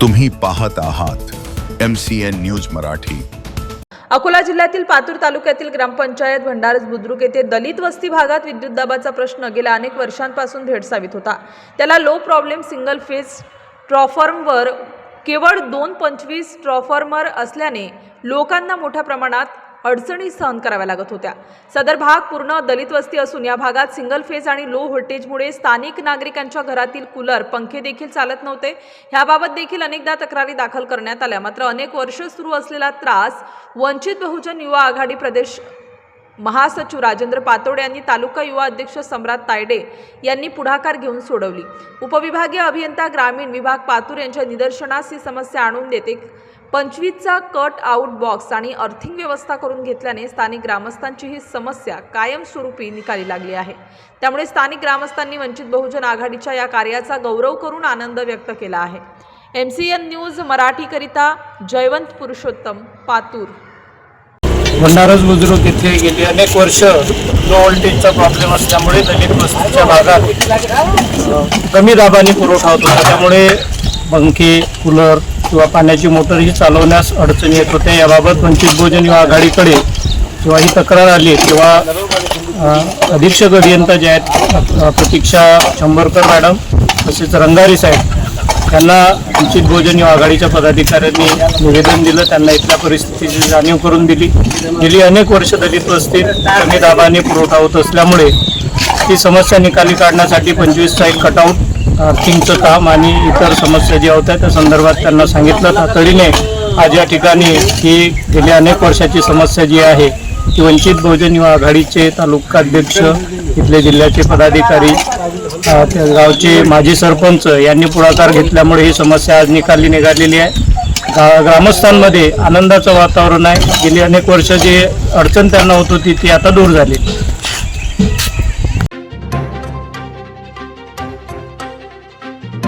तुम्ही पाहत आहात M C N news Marathi. Akola जिल्ह्यातील पातूर तालुक्यातील ग्रामपंचायत भंडारस बुद्रुक येथे दलित वस्ती भागात विद्युत दाबाचा प्रश्न गेल्या अनेक वर्षांपासून भेडसावित होता. त्याला लो प्रॉब्लेम सिंगल फेज ट्रॉफॉर्मवर केवळ दोन पंचवीस ट्रॉफॉर्मर असल्याने लोकांना मोठ्या प्रमाणात अडचणी सहन कराव्या लागत होत्या. सदर भाग पूर्ण दलित वस्ती असून या भागात सिंगल फेज आणि लो व्होल्टेजमुळे स्थानिक नागरिकांच्या घरातील कूलर पंखे देखील चालत नव्हते. ह्याबाबत देखील अनेकदा तक्रारी दाखल करण्यात आल्या. मात्र अनेक वर्ष सुरू असलेला त्रास वंचित बहुजन युवा आघाडी प्रदेश महासचिव राजेंद्र पातोडे यांनी तालुका युवा अध्यक्ष सम्राट तायडे यांनी पुढाकार घेऊन सोडवली. उपविभागीय अभियंता ग्रामीण विभाग पातूर यांच्या निदर्शनास ही समस्या आणून देते. पंचवीसचा कट आउट बॉक्स आणि अर्थिंग व्यवस्था करून घेतल्याने स्थानिक ग्रामस्थांची ही समस्या कायमस्वरूपी निकाली लागली आहे. त्यामुळे स्थानिक ग्रामस्थांनी वंचित बहुजन आघाडीच्या या कार्याचा गौरव करून आनंद व्यक्त केला आहे. एम सी एन न्यूज मराठीकरिता जयवंत पुरुषोत्तम पातूर. भंडारस बुजुर्ग इथे गेली. अनेक वर्ष लो व्होल्टेजचा प्रॉब्लेम असल्यामुळे दलित वस्तीच्या भागात कमी दाबाने पुरवठा होत होता. त्यामुळे पंखे कूलर किंवा पाण्याची मोटर ही चालवण्यास अडचणी येत होत्या. याबाबत वंचित बहुजन युवा आघाडीकडे किंवा ही तक्रार आली किंवा अधीक्षक अभियंता जे आहेत प्रतीक्षा शंभरकर मॅडम तसेच रंगारी साहेब त्यांना वंचित बहुजन युवा आघाडीच्या पदाधिकाऱ्यांनी निवेदन दिलं त्यांना इथल्या परिस्थितीची जाणीव करून दिली. गेली अनेक वर्ष दलित वस्तीत कमी दाबाने पुरवठा होत असल्यामुळे ती समस्या निकाली काढण्यासाठी पंचवीस एक कटआउट अर्थिंगचं काम आणि इतर समस्या ज्या होत्या त्या संदर्भात त्यांना सांगितलं. तातडीने आज या ठिकाणी ही गेली अनेक वर्षाची समस्या जी आहे ती वंचित बहुजन युवा आघाडीचे तालुकाध्यक्ष इथले जिल्ह्याचे पदाधिकारी गावचे माजी सरपंच यांनी पुढाकार घेतल्यामुळे ही समस्या आज निकाली निघालेली आहे. गा- ग्रामस्थांमध्ये आनंदाचं वातावरण आहे. गेली अनेक वर्ष जी अडचण त्यांना होत होती ती आता दूर झाली.